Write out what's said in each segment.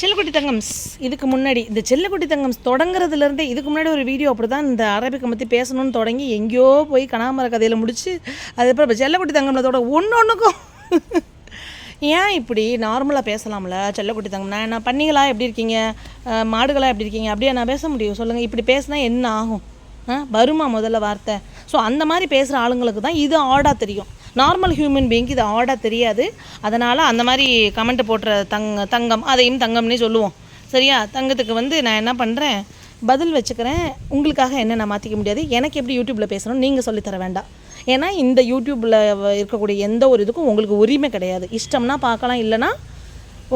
செல்லக்குட்டி தங்கம்ஸ் இதுக்கு முன்னாடி இந்த செல்லக்குட்டி தங்கம்ஸ் தொடங்குறதுலேருந்தே இதுக்கு முன்னாடி ஒரு வீடியோ அப்படி தான் இந்த அரபிக்கை பற்றி பேசணும்னு தொடங்கி எங்கேயோ போய் கனாமர கதையில் முடிச்சு அதுக்கப்புறம் இப்போ செல்லக்குட்டி தங்கம்லத்தோட ஒன்று ஒன்றுக்கும் ஏன் இப்படி நார்மலாக பேசலாம்ல? செல்லக்குட்டி தங்கம்னா என்ன பண்ணிகளா எப்படி இருக்கீங்க? மாடுகளாக எப்படி இருக்கீங்க? அப்படியே நான் பேச முடியும்? சொல்லுங்கள் இப்படி பேசினா என்ன ஆகும்? வருமா முதல்ல வார்த்தை? ஸோ அந்த மாதிரி பேசுகிற ஆளுங்களுக்கு தான் இது ஆடாக தெரியும். நார்மல் ஹியூமன் பீயிங்க்கு இது ஆடாக தெரியாது. அதனால் அந்த மாதிரி கமெண்ட் போட்டுற தங் தங்கம் அதையும் தங்கம்னே சொல்லுவோம். சரியா? தங்கத்துக்கு வந்து நான் என்ன பண்ணுறேன் பதில் வச்சுக்கிறேன். உங்களுக்காக என்ன நான் மாற்றிக்க முடியாது. எனக்கு எப்படி யூடியூப்பில் பேசணும்? நீங்கள் சொல்லித்தர வேண்டாம். ஏன்னா இந்த யூடியூப்பில் இருக்கக்கூடிய எந்த ஒரு இதுக்கும் உங்களுக்கு உரிமை கிடையாது. இஷ்டம்னா பார்க்கலாம் இல்லைன்னா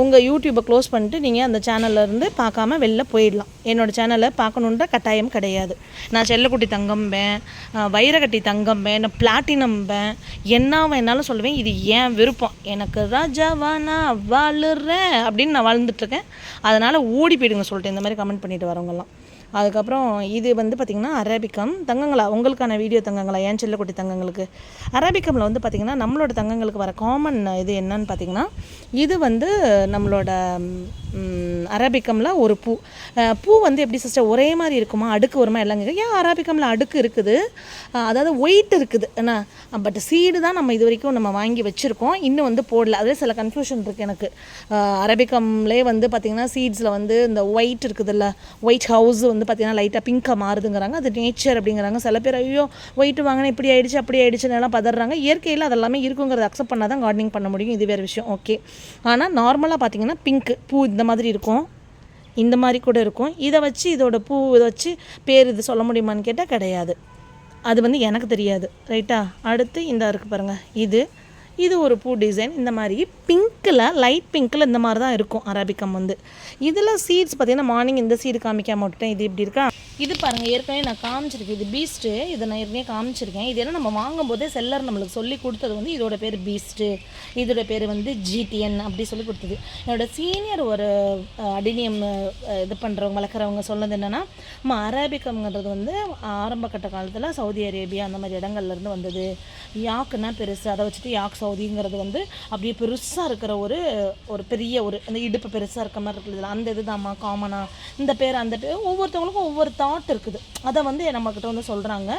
உங்கள் யூடியூப்பை க்ளோஸ் பண்ணிட்டு நீங்கள் அந்த சேனல்லேருந்து பார்க்காம வெளில போயிடலாம். என்னோடய சேனலை பார்க்கணுன்ற கட்டாயம் கிடையாது. நான் செல்லக்குட்டி தங்கம்பேன் வைரக்கட்டி தங்கம்பேன் நான் பிளாட்டினம்பேன். என்ன வேணாலும் சொல்லுவேன்? இது ஏன் விருப்பம். எனக்கு ராஜாவா நான் வாழுறேன் அப்படின்னு நான் வாழ்ந்துட்டுருக்கேன் அதனால் ஓடி போயிடுங்க சொல்லிட்டு இந்த மாதிரி கமெண்ட் பண்ணிட்டு வரவங்கலாம் அதுக்கப்புறம் இது வந்து பார்த்திங்கன்னா அரேபிக்கம் தங்கங்களா? உங்களுக்கான வீடியோ தங்கங்களா? ஏன் செல்லக்குட்டி தங்கங்களுக்கு? அரேபிக்கமில் வந்து பார்த்திங்கன்னா நம்மளோட தங்கங்களுக்கு வர காமன் இது என்னன்னு பார்த்திங்கன்னா இது வந்து நம்மளோட அரபிக்கமில் அரேபிக்கமில் ஒரு பூ. பூ வந்து எப்படி சிஸ்டர் ஒரே மாதிரி இருக்குமா? அடுக்கு வருமா? எல்லாங்க ஏன் அரேபிக்கமில் அடுக்கு இருக்குது? அதாவது ஒயிட் இருக்குது. என்ன? பட் சீடு தான் நம்ம இது வரைக்கும் நம்ம வாங்கி வச்சுருக்கோம். இன்னும் வந்து போடல. அதே சில கன்ஃபியூஷன் இருக்குது எனக்கு. அரேபிக்கம்லேயே வந்து பார்த்திங்கன்னா சீட்ஸில் வந்து இந்த ஒயிட் இருக்குதுல்ல ஒயிட் ஹவுஸ் வந்து பார்த்திங்கன்னா லைட்டாக பிங்காக மாறுதுங்கிறாங்க. அது நேச்சர் அப்படிங்கிறாங்க. சில பேர் ஐயோ ஒயிட் வாங்கினா இப்படி ஆயிடுச்சு அப்படி ஆயிடுச்சுன்னு எல்லாம் பதறாங்க. இயற்கையில் அதெல்லாமே இருக்குங்கிறத அக்செப்ட் பண்ணால் தான் கார்டனிங் பண்ண முடியும். இது வேறு விஷயம். ஓகே ஆனால் நார்மலாக பார்த்தீங்கன்னா பிங்க் பூ இந்த மாதிரி இருக்கும். இந்த மாதிரி கூட இருக்கும். இதை வச்சு இதோட பூ இதை வச்சு பேர் இது சொல்ல முடியுமான்னு கேட்டால் கிடையாது. அது வந்து எனக்கு தெரியாது. ரைட்டா அடுத்து இந்த இருக்குது பாருங்கள் இது இது ஒரு பூ டிசைன் இந்த மாதிரி பிங்க்கில் லைட் பிங்க்கில் இந்த மாதிரி தான் இருக்கும் அரபிக்கம் வந்து. இதில் சீட்ஸ் பார்த்தீங்கன்னா மார்னிங் இந்த சீடு காமிக்காம விட்டுட்டேன். இது இப்படி இருக்கா? இது பாருங்கள் ஏற்கனவே நான் காமிச்சிருக்கேன் இது பீஸ்ட்டு இதை நான் ஏற்கனவே காமிச்சிருக்கேன். இது என்ன நம்ம வாங்கும்போதே செல்லர் நம்மளுக்கு சொல்லி கொடுத்தது வந்து இதோட பேர் பீஸ்ட்டு இதோட பேர் வந்து ஜிடிஎன் அப்படி சொல்லி கொடுத்தது. என்னோட சீனியர் ஒரு அடினியம் இது பண்ணுறவங்க வளர்க்குறவங்க சொன்னது என்னென்னா நம்ம அரேபிகம்ங்கிறது வந்து ஆரம்ப கட்ட காலத்தில் சவுதி அரேபியா அந்த மாதிரி இடங்கள்லேருந்து வந்தது. யாக்குன்னா பெருசு. அதை வச்சுட்டு யாக் சவுதிங்கிறது வந்து அப்படியே பெருசாக இருக்கிற ஒரு ஒரு பெரிய ஒரு அந்த இடுப்பு பெருசாக இருக்க மாதிரி இருக்குது அந்த இதுதாம்மா காமனாக இந்த பேர் அந்த பேர் ஒவ்வொருத்தவங்களுக்கும் ஒவ்வொரு தாட் இருக்குது. அதை வந்து நம்மக்கிட்ட வந்து சொல்கிறாங்க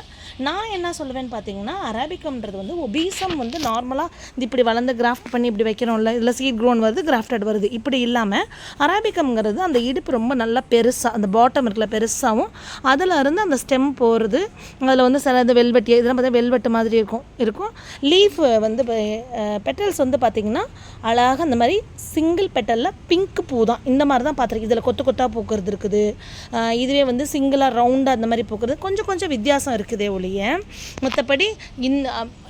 நான் என்ன சொல்லுவேன்னு பார்த்தீங்கன்னா அராபிக்கம்ன்றது வந்து ஒபீசம் வந்து நார்மலாக இப்படி வளர்ந்து கிராஃப்ட் பண்ணி இப்படி வைக்கிறோம்ல இதில் சீட் க்ரோன் வருது கிராஃப்டட் வருது. இப்படி இல்லாமல் அராபிக்கம்ங்கிறது அந்த இடுப்பு ரொம்ப நல்லா பெருசாக அந்த பாட்டம் இருக்கல பெருசாகவும் அதில் இருந்து அந்த ஸ்டெம் போகிறது அதில் வந்து சில இது வெல்வெட்டி இதெல்லாம் பார்த்தா வெல்வெட்டு மாதிரி இருக்கும் இருக்கும். லீஃப் வந்து பெட்டல்ஸ் வந்து பார்த்திங்கன்னா அழகாக அந்த மாதிரி சிங்கிள் பெட்டலில் பிங்க் பூ தான். இந்த மாதிரி தான் பார்த்துருக்கேன். இதில் கொத்து கொத்தாக பூக்கிறது இருக்குது. இதுவே வந்து சிங்கிள் சிங்கிளாக ரவுண்டாக அந்த மாதிரி போக்குறது கொஞ்சம் கொஞ்சம் வித்தியாசம் இருக்குதே ஒழிய மற்றபடி இந்த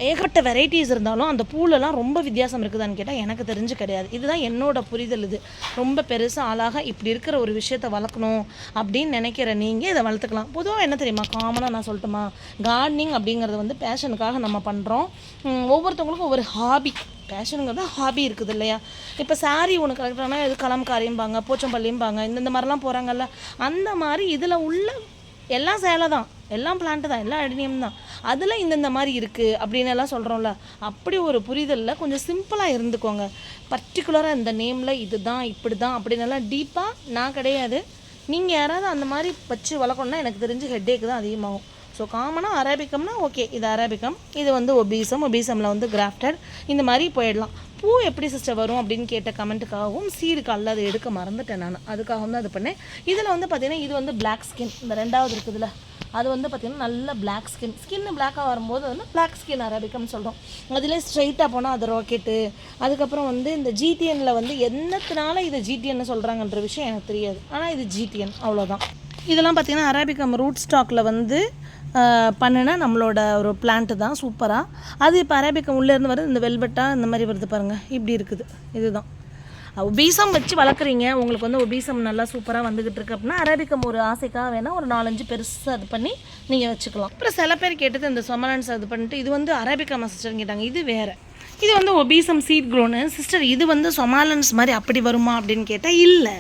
ஏகப்பட்ட வெரைட்டிஸ் இருந்தாலும் அந்த பூலெல்லாம் ரொம்ப வித்தியாசம் இருக்குதான்னு கேட்டால் எனக்கு தெரிஞ்சு கிடையாது. இதுதான் என்னோட புரிதல் இது. ரொம்ப பெருசாக ஆளாக இப்படி இருக்கிற ஒரு விஷயத்தை வளர்க்கணும் அப்படின்னு நினைக்கிற நீங்கள் இதை வளர்த்துக்கலாம். பொதுவாக என்ன தெரியுமா? காமனாக நான் சொல்லட்டுமா? கார்டனிங் அப்படிங்கிறது வந்து பேஷனுக்காக நம்ம பண்ணுறோம் ஒவ்வொருத்தவங்களுக்கும் ஒவ்வொரு ஹாபி ஃபேஷனுங்கிறது ஹாபி இருக்குது இல்லையா இப்போ saree ஒன்று கலெக்டானா இது கலம்காரியும்பாங்க போச்சம்பள்ளியும்பாங்க இந்தந்த மாதிரிலாம் போகிறாங்கல்ல அந்த மாதிரி இதில் உள்ள எல்லாம் சேலை தான். எல்லாம் பிளான்ட்டு தான். எல்லாம் அடினியம் தான். அதில் இந்தந்த மாதிரி இருக்குது அப்படின்னு எல்லாம் சொல்கிறோம்ல அப்படி ஒரு புரிதலில் கொஞ்சம் சிம்பிளாக இருந்துக்கோங்க. பர்டிகுலராக இந்த நேமில் இது தான் இப்படி தான் அப்படின்னு எல்லாம் டீப்பாக நான் கிடையாது. நீங்கள் யாராவது அந்த மாதிரி வச்சு வளர்க்கணுன்னா எனக்கு தெரிஞ்சு ஹெட்டேக் தான் அதிகமாகும். ஸோ காமனாக அரேபிக்கம்னா ஓகே இது அரேபிக்கம் இது வந்து ஒபீசம் ஒபீசமில் வந்து கிராஃப்டட் இந்த மாதிரி போயிடலாம். பூ எப்படி சிஸ்டர் வரும் அப்படின்னு கேட்ட கமெண்ட்டுக்காகவும் சீடு அல்ல அதை எடுக்க மறந்துட்டேன் நான். அதுக்காகவும் தான் அது பண்ணேன். இதில் வந்து பார்த்தீங்கன்னா இது வந்து பிளாக் ஸ்கின் இந்த ரெண்டாவது இருக்குதுல்ல அது வந்து பார்த்திங்கன்னா நல்ல பிளாக் ஸ்கின் ஸ்கின் பிளாக்காக வரும்போது வந்து பிளாக் ஸ்கின் அரபிக்கம்னு சொல்கிறோம் அதிலே ஸ்ட்ரைட்டாக போனால் அது ராக்கெட்டு அதுக்கப்புறம் வந்து இந்த ஜிடிஎனில் வந்து என்னத்தினால இதை ஜிடிஎன்னு சொல்கிறாங்கன்ற விஷயம் எனக்கு தெரியாது. ஆனால் இது ஜிடிஎன் அவ்வளோதான் இதெல்லாம் பார்த்திங்கன்னா அரபிக்கம் ரூட் ஸ்டாக்கில் வந்து பண்ணினா நம்மளோட ஒரு பிளான்ட்டு தான் சூப்பராக அது இப்போ அரேபிக்கம் உள்ளேருந்து வருது இந்த வெல்வெட்டாக இந்த மாதிரி வருது பாருங்கள் இப்படி இருக்குது. இதுதான். ஒபீசம் வச்சு வளர்க்குறீங்க. உங்களுக்கு வந்து ஒபீசம் நல்லா சூப்பராக வந்துக்கிட்டு இருக்கு அப்படின்னா அரேபிக்கம் ஒரு ஆசைக்காக வேணால் ஒரு நாலஞ்சு பெருசாக அது பண்ணி நீங்கள் வச்சுக்கலாம். அப்புறம் சில பேர் கேட்டது இந்த சொமலன்ஸ் அது பண்ணிட்டு இது வந்து அரேபிக்கம் சிஸ்டர்னு கேட்டாங்க. இது வேறு. இது வந்து ஒபீசம் சீட் க்ரோனு சிஸ்டர் இது வந்து சொமாலன்ஸ் மாதிரி அப்படி வருமா அப்படின்னு கேட்டால் இல்லை.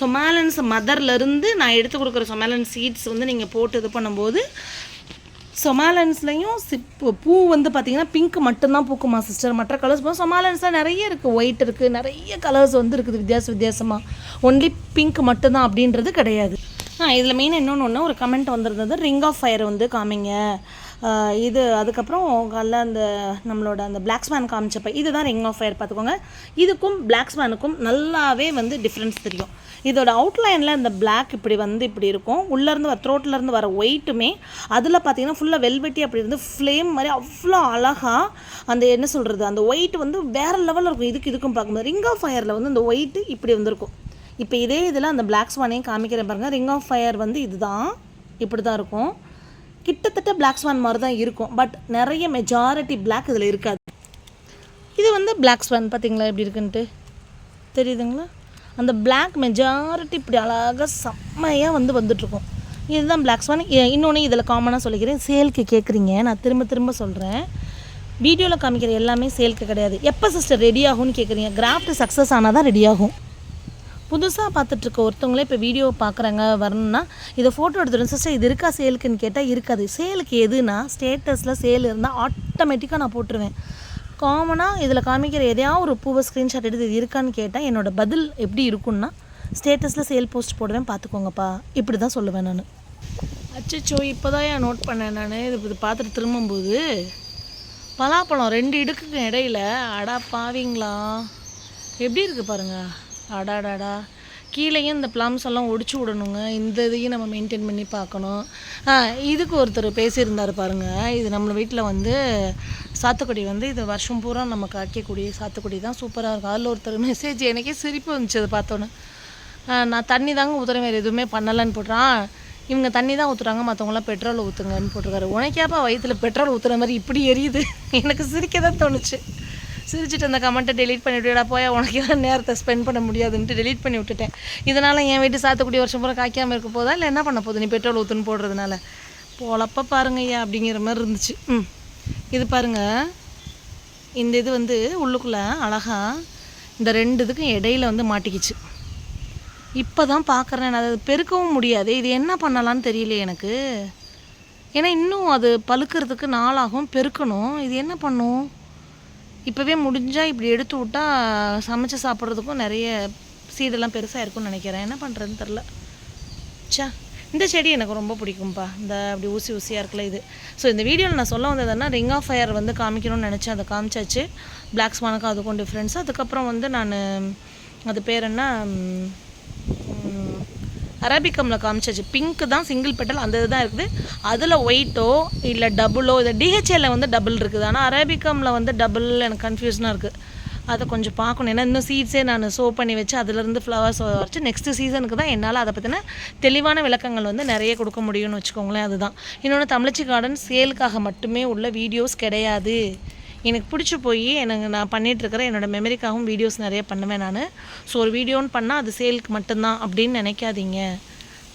சொமாலன்ஸ் மதர்லேருந்து நான் எடுத்து கொடுக்குற சொமாலன் சீட்ஸ் வந்து நீங்கள் போட்டு இது பண்ணும்போது சொமாலன்ஸ்லேயும் சிப்பு பூ வந்து பார்த்தீங்கன்னா பிங்க் மட்டும்தான் பூக்குமா சிஸ்டர் மற்ற கலர்ஸ் போகும் சொமாலன்ஸில் நிறைய இருக்குது ஒயிட் இருக்குது நிறைய கலர்ஸ் வந்து இருக்குது வித்தியாச வித்தியாசமாக ஒன்லி பிங்க் மட்டும்தான் அப்படின்றது கிடையாது. ஆ இதில் மெயினாக இன்னொன்று ஒன்று ஒரு கமெண்ட் வந்திருந்தது ரிங் ஆஃப் ஃபயர் வந்து காமிங்க. இது அதுக்கப்புறம் காலைல அந்த நம்மளோட அந்த பிளாக் ஸ்மேன் காமிச்சப்ப இதுதான் ரிங் ஆஃப் ஃபயர் பார்த்துக்கோங்க. இதுக்கும் பிளாக் ஸ்மேனுக்கும் நல்லாவே வந்து டிஃப்ரென்ஸ் தெரியும். இதோட அவுட்லைனில் அந்த பிளாக் இப்படி வந்து இப்படி இருக்கும். உள்ளேருந்து வர த்ரோட்லேருந்து வர ஒயிட்டுமே அதில் பார்த்தீங்கன்னா ஃபுல்லாக வெல்வெட்டி அப்படி இருந்து ஃப்ளேம் மாதிரி அவ்வளோ அழகாக அந்த என்ன சொல்கிறது அந்த ஒயிட் வந்து வேறு லெவலில் இருக்கும். இதுக்கு இதுக்கும் பார்க்கும்போது ரிங் ஆஃப் ஃபயரில் வந்து அந்த ஒயிட்டு இப்படி வந்திருக்கும். இப்போ இதே இதில் அந்த பிளாக் ஸ்வானையும் காமிக்கிறேன் பாருங்கள் ரிங் ஆஃப் ஃபயர் வந்து இதுதான். இப்படி தான் இருக்கும். கிட்டத்தட்ட பிளாக் ஸ்வான் மாதிரி தான் இருக்கும். பட் நிறைய மெஜாரிட்டி பிளாக் இதில் இருக்காது. இது வந்து பிளாக் ஸ்வான் பார்த்தீங்களா எப்படி இருக்குன்ட்டு? தெரியுதுங்களா? அந்த பிளாக் மெஜாரிட்டி இப்படி அழகாக செம்மையாக வந்து வந்துட்ருக்கும் இதுதான் பிளாக் ஸ்வான் இன்னொன்று இதில் காமனாக சொல்லிக்கிறேன். சேல்க்கு கேட்குறீங்க நான் திரும்ப திரும்ப சொல்கிறேன் வீடியோவில் காமிக்கிற எல்லாமே சேல்க்கு கிடையாது. எப்போ சிஸ்டர் ரெடி ஆகும்னு கேட்குறீங்க கிராஃப்ட் சக்ஸஸ் ஆனால் தான் ரெடி ஆகும். புதுசாக பார்த்துட்ருக்க ஒருத்தவங்களே இப்போ வீடியோ பார்க்குறாங்க வரணும்னா இதை ஃபோட்டோ எடுத்துகிட்டு சிஸ்டர் இது இருக்கா சேலுக்குன்னு கேட்டால் இருக்காது. சேலுக்கு எதுனா ஸ்டேட்டஸில் சேல் இருந்தால் ஆட்டோமேட்டிக்காக நான் போட்டுருவேன். காமனாக இதில் காமிக்கிற எதையாவது ஒரு பூவை ஸ்க்ரீன்ஷாட் எடுத்து இது இருக்கான்னு கேட்டால் என்னோடய பதில் எப்படி இருக்கும்னா ஸ்டேட்டஸில் சேல் போஸ்ட் போடுவேன் பார்த்துக்கோங்கப்பா. இப்படி தான் சொல்லுவேன் நான். அச்சோ இப்போ தான் ஏன் நோட் பண்ணேன் நான்? இது இது பார்த்துட்டு திரும்பும்போது பலாப்பழம் ரெண்டு இடுக்குக்கு இடையில. அடா பாவிங்களா? எப்படி இருக்குது பாருங்கள் அடாடாடா. கீழேயும் இந்த ப்ளம்ஸ் எல்லாம் ஒடிச்சு விடணுங்க. இந்த இதையும் நம்ம மெயின்டைன் பண்ணி பார்க்கணும். இதுக்கு ஒருத்தர் பேசியிருந்தார் பாருங்கள் இது நம்ம வீட்டில் வந்து சாத்துக்குடி வந்து இது வருஷம் பூரா நம்ம காய்க்கக்கூடிய சாத்துக்குடி தான் சூப்பராக இருக்கும். அதில் ஒருத்தர் மெசேஜ் எனக்கே சிரிப்பு வந்துச்சு அதை பார்த்தோன்னே. நான் தண்ணி தாங்க ஊற்றுறேன் வேறு எதுவுமே பண்ணலன்னு போட்டுறான். இவங்க தண்ணி தான் ஊற்றுறாங்க மற்றவங்களாம் பெட்ரோல் ஊற்றுங்கன்னு போட்டிருக்காரு. உனக்கேப்பா வயிற்றுல பெட்ரோல் ஊற்றுற மாதிரி இப்படி எரியுது? எனக்கு சிரிக்க தான் தோணுச்சு. சிரிச்சிட்டு அந்த கமெண்ட்டை டெலீட் பண்ணிவிட்டுடா போய் உனக்கு தான் நேரத்தை ஸ்பெண்ட் பண்ண முடியாதுன்ட்டு டெலீட் பண்ணி விட்டுட்டேன். இதனால் என் வீட்டு சாத்துக்குடி வருஷம் பூரா காய்க்காமல் இருக்க போதா இல்லை என்ன பண்ண போகுது? நீ பெட்ரோல் ஊற்றுன்னு போடுறதுனால. போலப்போ பாருங்க ஐயா அப்படிங்கிற மாதிரி இருந்துச்சு. ம். இது பாருங்க. இந்த இது வந்து உள்ளுக்குள்ளே அழகாக இந்த ரெண்டு இதுக்கும் இடையில வந்து மாட்டிக்கிச்சு. இப்போ தான் பார்க்குறேன் நான். அதை பெருக்கவும் முடியாது. இது என்ன பண்ணலான்னு தெரியல எனக்கு. ஏன்னா இன்னும் அது பழுக்கிறதுக்கு நாளாகும் பெருக்கணும். இது என்ன பண்ணும்? இப்போவே முடிஞ்சால் இப்படி எடுத்து விட்டா சமைச்சு சாப்பிட்றதுக்கும் நிறைய சீடெல்லாம் பெருசாக இருக்கும்னு நினைக்கிறேன். என்ன பண்ணுறதுன்னு தெரில சா இந்த செடி எனக்கு ரொம்ப பிடிக்கும்ப்பா இந்த அப்படி ஊசி ஊசியாக இருக்குல்ல இது. ஸோ இந்த வீடியோவில் நான் சொல்ல வந்ததுன்னா ரிங் ஆஃப் ஃபயர் வந்து காமிக்கணும்னு நினச்சேன். அதை காமிச்சாச்சு. பிளாக் ஸ்வானுக்கும் அதுக்கும் டிஃப்ரென்ஸ் அதுக்கப்புறம் வந்து நான் அது பேர் என்ன? அரபிக்கமில் காமிச்சாச்சு. பிங்க்கு தான் சிங்கிள் பெட்டல் அந்த இதுதான் இருக்குது. அதில் ஒயிட்டோ இல்லை டபுளோ இது டிஹெச்ஏல வந்து டபுள் இருக்குது. ஆனால் அரபிக்கமில் வந்து டபுள் எனக்கு கன்ஃபியூஷனாக இருக்குது அதை கொஞ்சம் பார்க்கணும். ஏன்னா இன்னும் சீட்ஸே நான் சோ பண்ணி வச்சு அதுலேருந்து ஃப்ளவர்ஸ் வச்சு நெக்ஸ்ட் சீசனுக்கு தான் என்னால் அதை பற்றின தெளிவான விளக்கங்கள் வந்து நிறைய கொடுக்க முடியும்னு வச்சுக்கோங்களேன். அதுதான். இன்னொன்று தமிழச்சி கார்டன் சேலுக்காக மட்டுமே உள்ள வீடியோஸ் கிடையாது. எனக்கு பிடிச்சி போய் எனக்கு நான் பண்ணிகிட்ருக்கிறேன் என்னோடய மெமரிக்காகவும் வீடியோஸ் நிறைய பண்ணுவேன் நான். ஸோ ஒரு வீடியோன்னு பண்ணால் அது சேலுக்கு மட்டும்தான் அப்படின்னு நினைக்காதீங்க.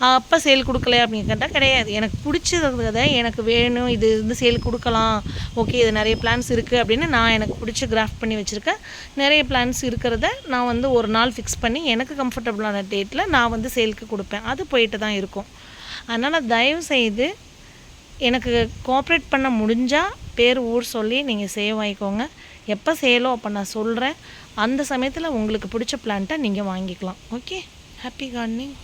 அப்போ சேல் கொடுக்கல அப்படின்னு கேட்டால் கிடையாது. எனக்கு பிடிச்சத எனக்கு வேணும் இது வந்து சேல் கொடுக்கலாம். ஓகே இது நிறைய பிளான்ஸ் இருக்குது அப்படின்னு நான் எனக்கு பிடிச்ச கிராஃப்ட் பண்ணி வச்சுருக்கேன். நிறைய பிளான்ஸ் இருக்கிறத நான் வந்து ஒரு நாள் ஃபிக்ஸ் பண்ணி எனக்கு கம்ஃபர்டபுளான டேட்டில் நான் வந்து சேலுக்கு கொடுப்பேன். அது போயிட்டு தான் இருக்கும். அதனால் தயவு செய்து எனக்கு கோஆப்ரேட் பண்ண முடிஞ்சால் பேர் ஊர் சொல்லி நீங்கள் சேவ் ஆகிக்கோங்க எப்போ சேலோ அப்போ நான் சொல்கிறேன் அந்த சமயத்தில் உங்களுக்கு பிடிச்ச பிளான்ட்டை நீங்கள் வாங்கிக்கலாம். Okay happy gardening